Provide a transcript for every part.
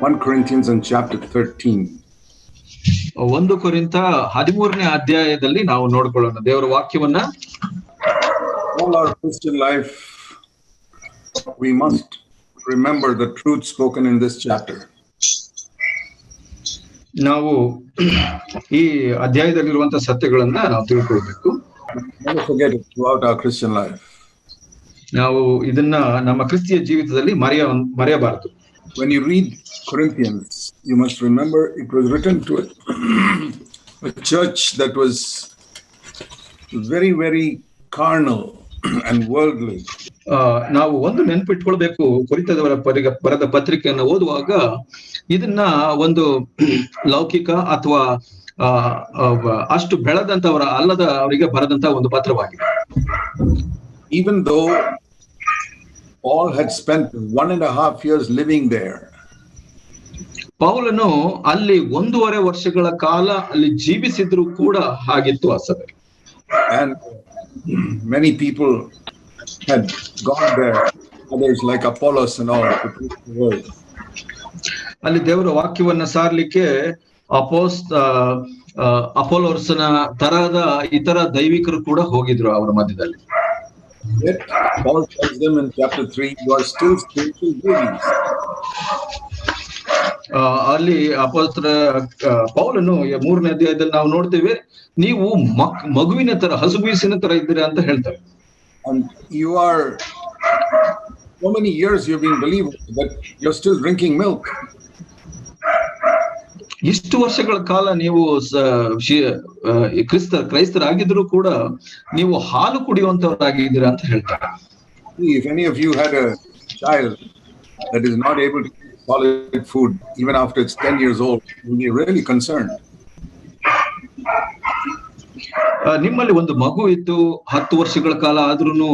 1 Corinthians and chapter 13. ಒಂದು ಕುರಿತ ಹದಿಮೂರನೇ ಅಧ್ಯಾಯದಲ್ಲಿ ನಾವು ನೋಡ್ಕೊಳ್ಳೋಣ. ದೇವರ ವಾಕ್ಯವನ್ನ? Life we must remember the truth spoken in this chapter ನಾವು ಈ ಅಧ್ಯಾಯದಲ್ಲಿರುವಂತಹ ಸತ್ಯಗಳನ್ನ ನಾವು ತಿಳ್ಕೊಳ್ಬೇಕು. ನಾವು ಇದನ್ನ ನಮ್ಮ ಕ್ರಿಸ್ತಿಯ ಜೀವಿತದಲ್ಲಿ ಮರೆಯ ಮರೆಯಬಾರದು. When you read Corinthians, you must remember it was written to a, a church that was very, very carnal and worldly. ನಾವು ಒಂದು ನೆನಪಿಟ್ಕೊಳ್ಬೇಕು ಕುರಿತದವರ ಪರಿಗ ಬರೆದ ಪತ್ರಿಕೆಯನ್ನು ಓದುವಾಗ ಇದನ್ನ ಒಂದು ಲೌಕಿಕ ಅಥವಾ ಅಷ್ಟು ಬೆಳೆದಂತವರ ಅಲ್ಲದ ಅವರಿಗೆ ಬರೆದಂತ ಒಂದು ಪತ್ರವಾಗಿದೆ Even though Paul had spent one and a half years living there, ಪೌಲನು ಅಲ್ಲಿ ಒಂದೂವರೆ ವರ್ಷಗಳ ಕಾಲ ಅಲ್ಲಿ ಜೀವಿಸಿದ್ರು ಕೂಡ ಹಾಗಿತ್ತು ಆ ಸಭೆ and many people had gone there, others like Apollos and all, to preach the word. ಅಲ್ಲಿ ದೇವರ ವಾಕ್ಯವನ್ನ ಸಾರ್ಲಿಕ್ಕೆ ಅಪೋಸ್ ಅಪೋಲೋರ್ಸನ ತರಹದ ಇತರ ದೈವಿಕರು ಕೂಡ ಹೋಗಿದ್ರು ಅವರ ಮಧ್ಯದಲ್ಲಿ Yet, Paul tells them in chapter 3, you are still spiritual babies. ಆ, ಅಲ್ಲಿ ಅಪೋಸ್ತರ ಪೌಲನು ಈ ಮೂರನೇ ಅಧ್ಯಾಯದಲ್ಲಿ ನಾವು ನೋಡ್ತೇವೆ ನೀವು ಮಕ್ ಮಗುವಿನ ತರ ಹಸುಬೀಸಿನ ತರ ಇದ್ದೀರಾ ಅಂತ ಹೇಳ್ತಾರೆ And you are, so many years you've been believers, but you're still drinking milk. ಇಷ್ಟು ವರ್ಷಗಳ ಕಾಲ ನೀವು ಕ್ರಿಸ್ತ ಕ್ರೈಸ್ತರಾಗಿದ್ರು ಕೂಡ ನೀವು ಹಾಲು ಕುಡಿಯುವಂತವರಾಗಿದ್ದೀರಾ ಅಂತ ಹೇಳ್ತಾರೆ if any of you had a child that is not able to eat solid food, even after it's 10 years old, you'll be really concerned. ನಿಮ್ಮಲ್ಲಿ ಒಂದು ಮಗು ಇತ್ತು ಹತ್ತು ವರ್ಷಗಳ ಕಾಲ ಆದ್ರೂ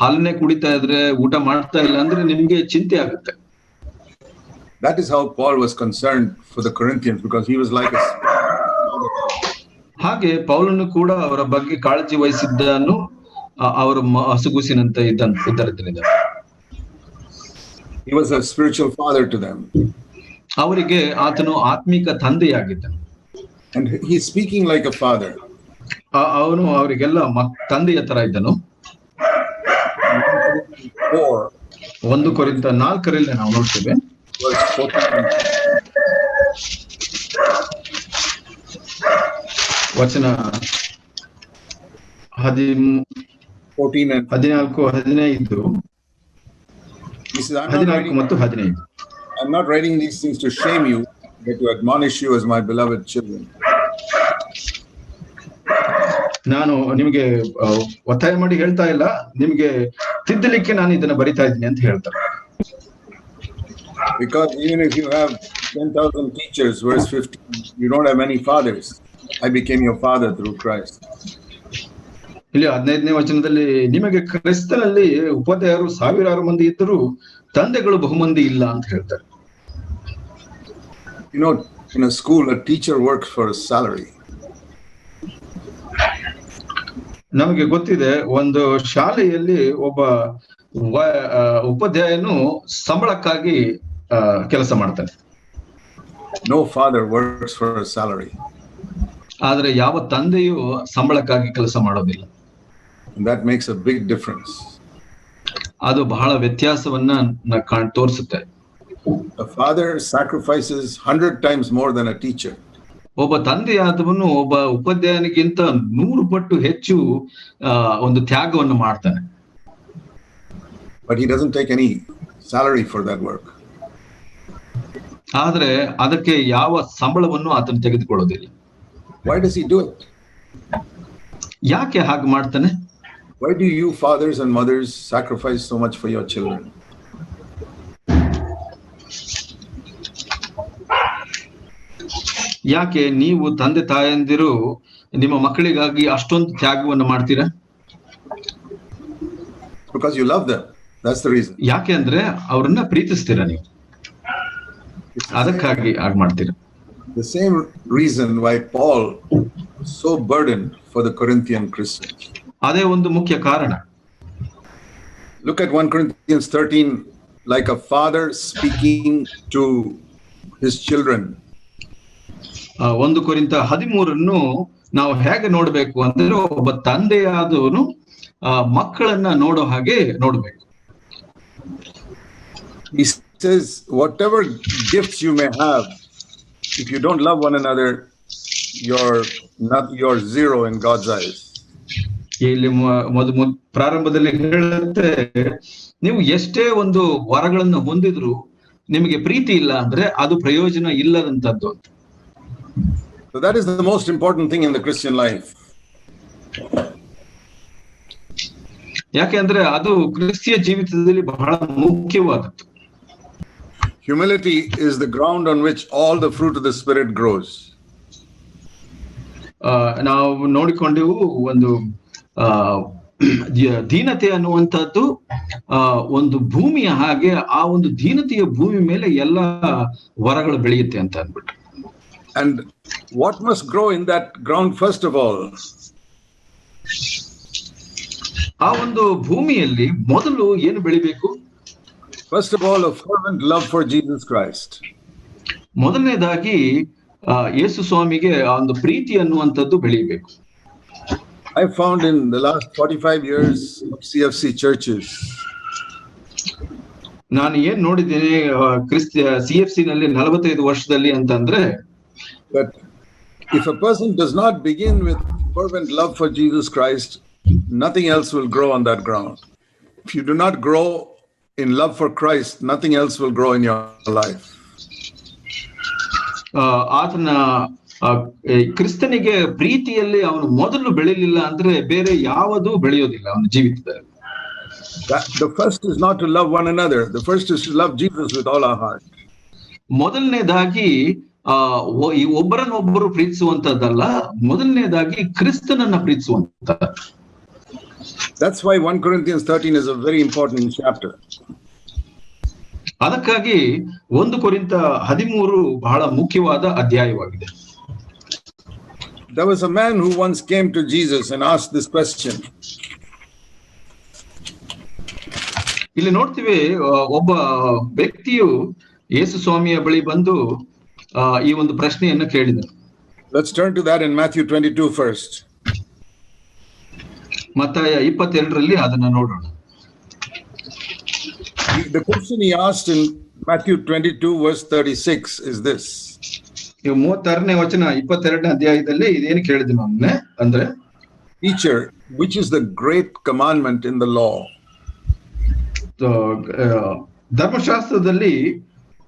ಹಾಲನ್ನೇ ಕುಡಿತಾ ಇದ್ರೆ ಊಟ ಮಾಡ್ತಾ ಇಲ್ಲ ಅಂದ್ರೆ ನಿಮ್ಗೆ ಚಿಂತೆ ಆಗುತ್ತೆ That is how Paul was concerned for the Corinthians because he was like a ಹಾಗೆ ಪೌಲನು ಕೂಡ ಅವರ ಬಗ್ಗೆ ಕಾಳಜಿ ವಹಿಸಿದ್ದನ್ನು ಅವರ ಹಸುಗುಸಿನಂತೆ ಇದ್ದ ಇದ್ದರಿಂದ he was a spiritual father to them. ಅವರಿಗೆ ಆತನು ಆತ್ಮಿಕ ತಂದೆಯಾಗಿದ್ದನು And he is speaking like a father. ಅವನು ಅವರಿಗೆಲ್ಲ ತಂದೆಯ ತರ ಇದ್ದನು ಒಂದು ಕೊರಿಂದ ನಾಲ್ಕರಲ್ಲಿ ನಾವು ನೋಡ್ತೇವೆ verse 14. ವಚನ ಹದಿಮ್ 14 and ಹದಿನಾಲ್ಕು ಹದಿನೈದು ಹದಿನಾಲ್ಕು ಮತ್ತು ಹದಿನೈದು I'm not writing these things to shame you, but to admonish you as my beloved children. ನಾನು ನಿಮಗೆ ಒತ್ತಾಯ ಮಾಡಿ ಹೇಳ್ತಾ ಇಲ್ಲ ನಿಮಗೆ ತಿದ್ದಲಿಕ್ಕೆ ನಾನು ಇದನ್ನ ಬರಿತಾ ಇದ್ದೀನಿ ಅಂತ ಹೇಳ್ತಾರೆ Because even if you have 10,000 teachers, verse 15, you don't have any fathers. I became your father through Christ. ಇಲ್ಲಿ ಹದಿನೈದನೇ ವಚನದಲ್ಲಿ ನಿಮಗೆ ಕ್ರಿಸ್ತನಲ್ಲಿ ಉಪಾಧ್ಯಾಯರು ಸಾವಿರಾರು ಮಂದಿ ಇದ್ದರೂ ತಂದೆಗಳು ಬಹುಮಂದಿ ಇಲ್ಲ ಅಂತ ಹೇಳ್ತಾರೆ You know, in a school, a teacher works for a salary. ನಮಗೆ ಗೊತ್ತಿದೆ ಒಂದು ಶಾಲೆಯಲ್ಲಿ ಒಬ್ಬ ಉಪಾಧ್ಯಾಯನು ಸಂಬಳಕ್ಕಾಗಿ ಕೆಲಸ ಮಾಡ್ತಾನೆ no father works for salary ಆದರೆ ಯಾವ ತಂದೆಯು ಸಂಬಳಕ್ಕಾಗಿ ಕೆಲಸ ಮಾಡೋದಿಲ್ಲ that makes a big big difference. ಅದು ಬಹಳ ವ್ಯತ್ಯಾಸವನ್ನ ಕಾಣ್ ತೋರಿಸುತ್ತೆ A father sacrifices 100 times more than a teacher. ಒಬ್ಬ ತಂದೆಯಾದವನು ಒಬ್ಬ ಉಪಾಧ್ಯಾಯನಿಗಿಂತ ನೂರು ಪಟ್ಟು ಹೆಚ್ಚು ಒಂದು ತ್ಯಾಗವನ್ನು ಮಾಡ್ತಾನೆ but he doesn't take any salary for that work. ಆದ್ರೆ ಅದಕ್ಕೆ ಯಾವ ಸಂಬಳವನ್ನು ಆತನು ತೆಗೆದುಕೊಳ್ಳೋದಿಲ್ಲ does he do it? ಯಾಕೆ ಹಾಗೆ ಮಾಡ್ತಾನೆ Why do you fathers and mothers sacrifice so much for your children? ಯಾಕೆ ನೀವು ತಂದೆ ತಾಯಂದಿರು ನಿಮ್ಮ ಮಕ್ಕಳಿಗಾಗಿ ಅಷ್ಟೊಂದು ತ್ಯಾಗವನ್ನು ಮಾಡ್ತೀರಾ Because you love them. That's the reason. ಯಾಕೆ ಅಂದ್ರೆ ಅವ್ರನ್ನ ಪ್ರೀತಿಸ್ತೀರಾ ನೀವು ಅದಕ್ಕಾಗಿ ಹಾಗೆ ಮಾಡ್ತೀರ? The same reason why Paul so burden for the Corinthian Christian ಅದೇ ಒಂದು ಮುಖ್ಯ ಕಾರಣ. Look at one Corinthians 13 like a father speaking to his children ಒಂದು ಕುರಿತ ಹದಿಮೂರನ್ನು ನಾವು ಹೇಗೆ ನೋಡಬೇಕು ಅಂದ್ರೆ ಒಬ್ಬ ತಂದೆಯಾದವನು ಮಕ್ಕಳನ್ನ ನೋಡೋ ಹಾಗೆ ನೋಡಬೇಕು. Says, whatever gifts you may have, if you don't love one another, you're not you're zero in God's eyes. ಇಲ್ಲಿ ಮ- ಮೊದ ಮೊದ್ ಪ್ರಾರಂಭದಲ್ಲಿ ಹೇಳುತ್ತೆ ನೀವು ಎಷ್ಟೇ ಒಂದು ವರಗಳನ್ನು ಹೊಂದಿದ್ರು ನಿಮಗೆ ಪ್ರೀತಿ ಇಲ್ಲ ಅಂದ್ರೆ ಅದು ಪ್ರಯೋಜನ ಇಲ್ಲದಂತದ್ದು ಅಂತ So that is the most important thing in the Christian life. ಯಾಕೆಂದ್ರೆ ಅದು ಕ್ರಿಸ್ತಿಯ ಜೀವಿತದಲ್ಲಿ ಬಹಳ ಮುಖ್ಯವಾದದ್ದು Humility is the ground on which all the fruit of the Spirit grows. ಆ, ನಾವು ನೋಡಿಕೊಂಡೆವು ಒಂದು ಆ ದಿ- ದೀನತೆ ಅನ್ನುವಂಥದ್ದು ಆ ಒಂದು ಭೂಮಿಯ ಹಾಗೆ ಆ ಒಂದು ದೀನತೆಯ ಭೂಮಿ ಮೇಲೆ ಎಲ್ಲ ವರಗಳು ಬೆಳೆಯುತ್ತೆ ಅಂತ ಅಂದ್ಬಿಟ್ಟು And what must grow in that ground, first of all, ಆ ಒಂದು ಭೂಮಿಯಲ್ಲಿ ಮೊದಲು ಏನು ಬೆಳಿಬೇಕು first of all, a fervent love for Jesus Christ. ಮೊದಲನೇದಾಗಿ ಆ ಯೇಸು ಸ್ವಾಮಿಗೆ ಆ ಒಂದು ಪ್ರೀತಿ ಅನ್ನುವಂಥದ್ದು ಬೆಳಿಬೇಕು I found in the last 45 years of CFC churches ನಾನು ಏನ್ ನೋಡಿದ್ದೇನೆ ಆ, ಕ್ರಿಸ್ತ ಸಿ ಎಫ್ ಸಿ ನಲ್ಲಿ ನಲವತ್ತೈದು ವರ್ಷದಲ್ಲಿ ಅಂತಂದ್ರೆ that if a person does not begin with fervent love for Jesus Christ, nothing else will grow on that ground. If you do not grow in love for Christ, nothing else will grow in your life. ಆ, ಆತನ ಆ, ಈ ಕ್ರಿಸ್ತನಿಗೆ ಪ್ರೀತಿಯಲ್ಲಿ ಅವನು ಮೊದಲು ಬೆಳಿಲಿಲ್ಲ ಅಂದ್ರೆ ಬೇರೆ ಯಾವುದು ಬೆಳೆಯೋದಿಲ್ಲ ಅವನ ಜೀವಿತದಲ್ಲಿ That, the first is not to love one another. The first is to love Jesus with all our heart. ಮೊದಲನೇದಾಗಿ ಆ ಒ- ಈ ಒಬ್ಬರನ್ನೊಬ್ಬರು ಪ್ರೀತಿಸುವಂತದ್ದಲ್ಲ ಮೊದಲನೇದಾಗಿ ಕ್ರಿಸ್ತನನ್ನ ಪ್ರೀತಿಸುವಂತ That's why 1 Corinthians 13 is a very important chapter. ಅದಕ್ಕಾಗಿ ಒಂದು ಕುರಿತ ಹದಿಮೂರು ಬಹಳ ಮುಖ್ಯವಾದ ಅಧ್ಯಾಯವಾಗಿದೆ. There was a man who once came to Jesus and asked this question. ಇಲ್ಲಿ ನೋಡ್ತೀವಿ ಒಬ್ಬ ವ್ಯಕ್ತಿಯು ಯೇಸು ಸ್ವಾಮಿಯ ಬಳಿ ಬಂದು ಈ ಒಂದು ಪ್ರಶ್ನೆಯನ್ನು ಕೇಳಿದನು Let's turn to that in Matthew 22 first. ಮತ್ತಾಯ ಇಪ್ಪತ್ತೆರಡರಲ್ಲಿ ಅದನ್ನ ನೋಡೋಣ. The question he asked in Matthew 22, verse 36 is this ಇವು ಮೂವತ್ತಾರನೇ ವಚನ ಇಪ್ಪತ್ತೆರಡನೇ ಅಧ್ಯಾಯದಲ್ಲಿ ಇದೇನು ಕೇಳಿದನು ಅವನ್ನೇ ಅಂದ್ರೆ Teacher, which is the great commandment in the law? ಆ, ಧರ್ಮಶಾಸ್ತ್ರದಲ್ಲಿ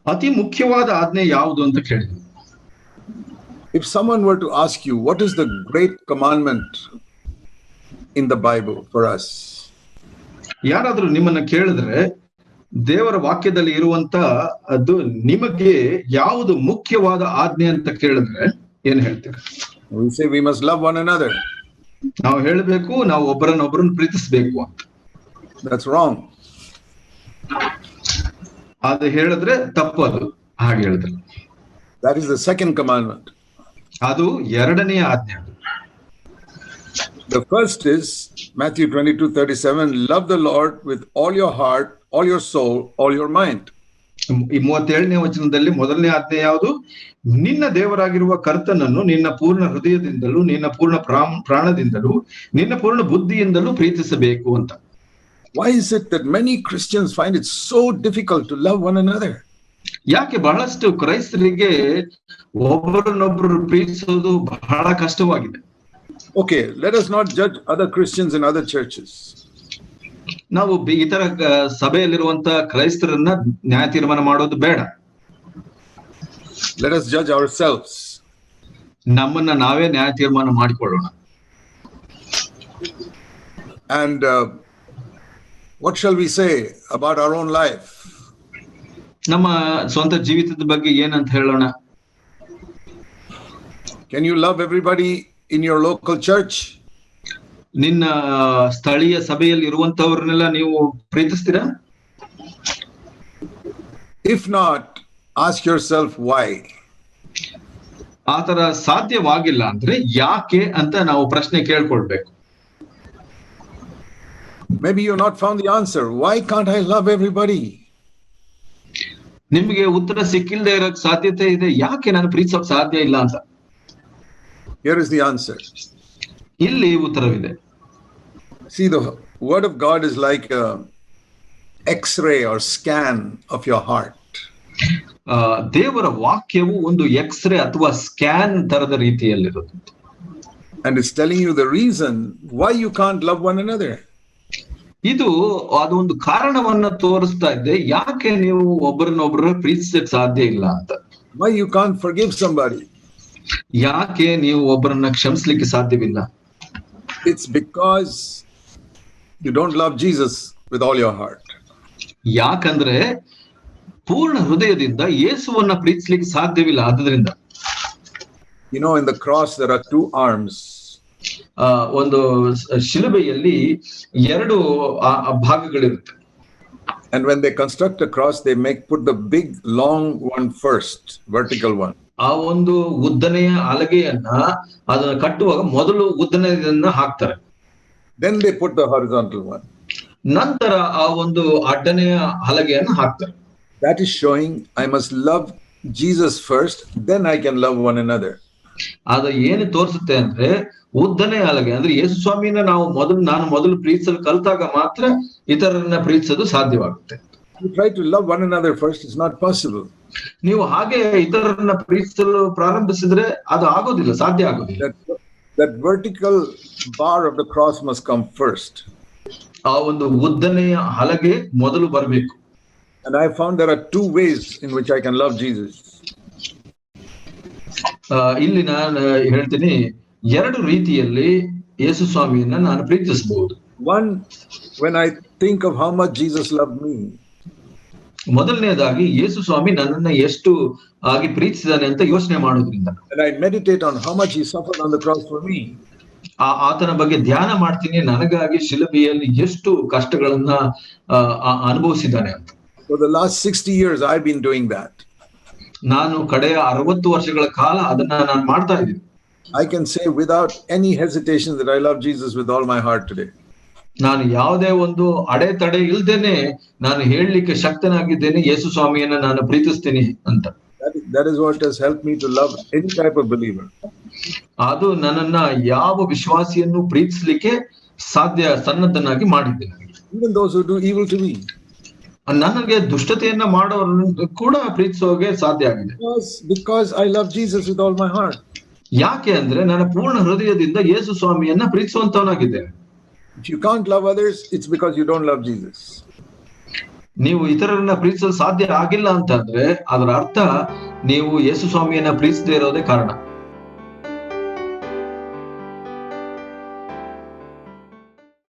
ಅತಿ ಮುಖ್ಯವಾದ ಆಜ್ಞೆ ಯಾವುದು ಅಂತ ಕೇಳಿದನು If someone were to ask you, what is the great commandment in the Bible for us? ಯಾರಾದ್ರೂ ನಿಮ್ಮನ್ನ ಕೇಳಿದ್ರೆ ದೇವರ ವಾಕ್ಯದಲ್ಲಿ ಇರುವಂತ ಅದು ನಿಮಗೆ ಯಾವುದು ಮುಖ್ಯವಾದ ಆಜ್ಞೆ ಅಂತ ಕೇಳಿದ್ರೆ ಏನ್ ಹೇಳ್ತೀರಿ? ನಾವು ಹೇಳಬೇಕು ನಾವು ಒಬ್ಬರನ್ನೊಬ್ಬರನ್ನ ಪ್ರೀತಿಸಬೇಕು ಅಂತ. ರಾಂಗ್ ಅದು ಹೇಳಿದ್ರೆ ತಪ್ಪದು ಹಾಗೆ ಹೇಳಿದ್ರೆ. That is the second commandment ಅದು ಎರಡನೆಯ ಆಜ್ಞೆ the first is Matthew twenty two thirty seven love the Lord with all your heart all your soul, all your mind. ಈ ಮೂವತ್ತೇಳನೇ ವಚನದಲ್ಲಿ ಮೊದಲನೇ ಆಜ್ಞೆ ಯಾವುದು ನಿನ್ನ ದೇವರಾಗಿರುವ ಕರ್ತನನ್ನು ನಿನ್ನ ಪೂರ್ಣ ಹೃದಯದಿಂದಲೂ ನಿನ್ನ ಪೂರ್ಣ ಪ್ರಾಣದಿಂದಲೂ ನಿನ್ನ ಪೂರ್ಣ ಬುದ್ಧಿಯಿಂದಲೂ ಪ್ರೀತಿಸಬೇಕು ಅಂತ Why is it that many Christians find it so difficult to love one another? ಯಾಕೆ ಬಹಳಷ್ಟು ಕ್ರೈಸ್ತರಿಗೆ ಒಬ್ಬರನ್ನೊಬ್ಬರು ಪ್ರೀತಿಸೋದು ಬಹಳ ಕಷ್ಟವಾಗಿದೆ Okay, let us not judge other Christians in other churches. ನಾವು ಇತರ ಕ- ಸಭೆಯಲ್ಲಿರುವಂತ ಕ್ರೈಸ್ತರನ್ನ ನ್ಯಾಯ ತೀರ್ಮಾನ ಮಾಡೋದು ಬೇಡ Let us judge ourselves. ನಮ್ಮನ್ನ ನಾವೇ ನ್ಯಾಯ ತೀರ್ಮಾನ ಮಾಡಿಕೊಳ್ಳೋಣ and what shall we say about our own life? ನಮ್ಮ ಸ್ವಂತ ಜೀವಿತದ ಬಗ್ಗೆ ಏನಂತ ಹೇಳೋಣ can you love everybody in your local church? ನಿನ್ನ ಸ್ಥಳೀಯ ಸಭೆಯಲ್ಲಿ ಇರುವಂತವ್ರನ್ನೆಲ್ಲ ನೀವು ಪ್ರೀತಿಸ್ತೀರಾ? If not ask yourself why ಆತರ ಸಾಧ್ಯವಾಗಿಲ್ಲ ಅಂದ್ರೆ ಯಾಕೆ ಅಂತ ನಾವು ಪ್ರಶ್ನೆ ಕೇಳ್ಕೊಳ್ಬೇಕು. Maybe you not found the answer Why can't I love everybody? ನಿಮಗೆ ಉತ್ತರ ಸಿಕ್ಕಿಲ್ಲದೆ ಇರೋಕ್ ಸಾಧ್ಯತೆ ಇದೆ. ಯಾಕೆ ನಾನು ಪ್ರೀತಿಸೋಕ್ ಸಾಧ್ಯ ಇಲ್ಲ ಅಂತ? Here is the answer. ಇಲ್ಲಿ ಉತ್ತರವಿದೆ See, the Word of God is like a X-ray or scan of your heart. ದೇವರ ವಾಕ್ಯವು ಒಂದು ಎಕ್ಸ್ ರೇ ಅಥವಾ ಸ್ಕ್ಯಾನ್ ತರದ ರೀತಿಯಲ್ಲಿರುತ್ತೆ And it's telling you the reason why you can't love one another. ಇದು ಅದೊಂದು ಕಾರಣವನ್ನ ತೋರಿಸ್ತಾ ಇದೆ ಯಾಕೆ ನೀವು ಒಬ್ಬರನ್ನೊಬ್ಬರು ಪ್ರೀತಿಸಕ್ ಸಾಧ್ಯ ಇಲ್ಲ ಅಂತ Why you can't forgive somebody. ಯಾಕೆ ನೀವು ಒಬ್ಬರನ್ನ ಕ್ಷಮಿಸ್ಲಿಕ್ಕೆ ಸಾಧ್ಯವಿಲ್ಲ It's because you don't love Jesus with all your heart. ಯಾಕಂದ್ರೆ ಪೂರ್ಣ ಹೃದಯದಿಂದ ಯೇಸುವನ್ನ ಪ್ರೀತಿಸ್ಲಿಕ್ಕೆ ಸಾಧ್ಯವಿಲ್ಲ ಆದ್ರಿಂದ You know, in the cross, there are two arms. ಆ ಒಂದು ಸ- ಶಿಲುಬೆಯಲ್ಲಿ ಎರಡು ಆ- ಆ ಭಾಗಗಳಿರುತ್ತೆ And when they construct a cross, they make put the big long one first, vertical one. ಆ ಒಂದು ಉದ್ದನೆಯ ಹಲಗೆಯನ್ನ ಅದನ್ನ ಕಟ್ಟುವಾಗ ಮೊದಲು ಉದ್ದನೆಯನ್ನ ಹಾಕ್ತಾರೆ Then they put the horizontal one. ನಂತರ ಆ ಒಂದು ಅಡ್ಡನೆಯ ಹಲಗೆಯನ್ನು ಹಾಕ್ತಾರೆ That is showing I must love Jesus first then I can love one another. ಅದು ಏನು ತೋರಿಸುತ್ತೆ ಅಂದ್ರೆ ಉದ್ದನೆ ಹಲಗೆ ಅಂದ್ರೆ ಯೇಸು ಸ್ವಾಮಿನ ನಾವು ಮೊದಲು ನಾನು ಮೊದಲು ಪ್ರೀತಿಸಲು ಕಲಿತಾಗ ಮಾತ್ರ ಇತರರನ್ನ ಪ್ರೀತಿಸೋದು ಸಾಧ್ಯವಾಗುತ್ತೆ You try to love one another first, it's not possible. ನೀವು ಹಾಗೆ ಇತರರನ್ನ ಪ್ರೀತಿಸಲು ಪ್ರಾರಂಭಿಸಿದ್ರೆ ಅದು ಆಗೋದಿಲ್ಲ ಸಾಧ್ಯ ಆಗೋದಿಲ್ಲ That, that vertical bar of the cross must come first. ಆ ಒಂದು ಉದ್ದನೆಯ ಹಲಗೆ ಮೊದಲು ಬರಬೇಕು And I found there are two ways in which I can love Jesus. ಆ, ಇಲ್ಲಿ ನಾನು ಹೇಳ್ತೀನಿ ಎರಡು ರೀತಿಯಲ್ಲಿ ಯೇಸು ಸ್ವಾಮಿಯನ್ನ ನಾನು ಪ್ರೀತಿಸಬಹುದು One, when I think of how much Jesus loved me, ಮೊದಲನೇದಾಗಿ ಯೇಸು ಸ್ವಾಮಿ ನನ್ನನ್ನ ಎಷ್ಟು ಆಗಿ ಪ್ರೀತಿಸಿದಾನೆ ಅಂತ ಯೋಚನೆ ಮಾಡೋದ್ರಿಂದ and I meditate on how much he suffered on the cross for me, ಆ ಆತನ ಬಗ್ಗೆ ಧ್ಯಾನ ಮಾಡ್ತೀನಿ ನನಗಾಗಿ ಶಿಲುಬೆಯಲ್ಲಿ ಎಷ್ಟು ಕಷ್ಟಗಳನ್ನ ಅನುಭವಿಸಿದ್ದಾನೆ ಅಂತ for the last 60 years, I've been doing that. ನಾನು ಕಡೆಯ ಅರವತ್ತು ವರ್ಷಗಳ ಕಾಲ ಅದನ್ನ ನಾನು ಮಾಡ್ತಾ ಇದ್ದೀನಿ I can say without any hesitation that I love Jesus with all my heart today. ನಾನು ಯಾವುದೇ ಒಂದು ಅಡೆತಡೆ ಇಲ್ದೇನೆ ನಾನು ಹೇಳಲಿಕ್ಕೆ ಶಕ್ತನಾಗಿದ್ದೇನೆ ಯೇಸು ಸ್ವಾಮಿಯನ್ನ ನಾನು ಪ್ರೀತಿಸ್ತೀನಿ ಅಂತ. ಅದು ನನ್ನನ್ನ ಯಾವ ವಿಶ್ವಾಸಿಯನ್ನು ಪ್ರೀತಿಸಲಿಕ್ಕೆ ಸಾಧ್ಯ ಸನ್ನದ್ಧನಾಗಿ ಮಾಡಿದ್ದೆ ನನಗೆ. ನನಗೆ ದುಷ್ಟತೆಯನ್ನ ಮಾಡೋರನ್ನು ಕೂಡ ಪ್ರೀತಿಸೋಗೆ ಸಾಧ್ಯ ಆಗಿದೆ because I love Jesus with all my heart. ಯಾಕೆ ಅಂದ್ರೆ ನನ್ನ ಪೂರ್ಣ ಹೃದಯದಿಂದ ಯೇಸು ಸ್ವಾಮಿಯನ್ನ ಪ್ರೀತಿಸುವಂತವನಾಗಿದ್ದೇನೆ If you can't love others, it's because you don't love Jesus. ನೀವು ಇತರರನ್ನ ಪ್ರೀತಿಸಲು ಸಾಧ್ಯ ಆಗಿಲ್ಲ ಅಂತಂದ್ರೆ ಅದರ ಅರ್ಥ ನೀವು ಯೇಸು ಸ್ವಾಮಿಯನ್ನ ಪ್ರೀತಿಸದೇ ಇರೋದೇ ಕಾರಣ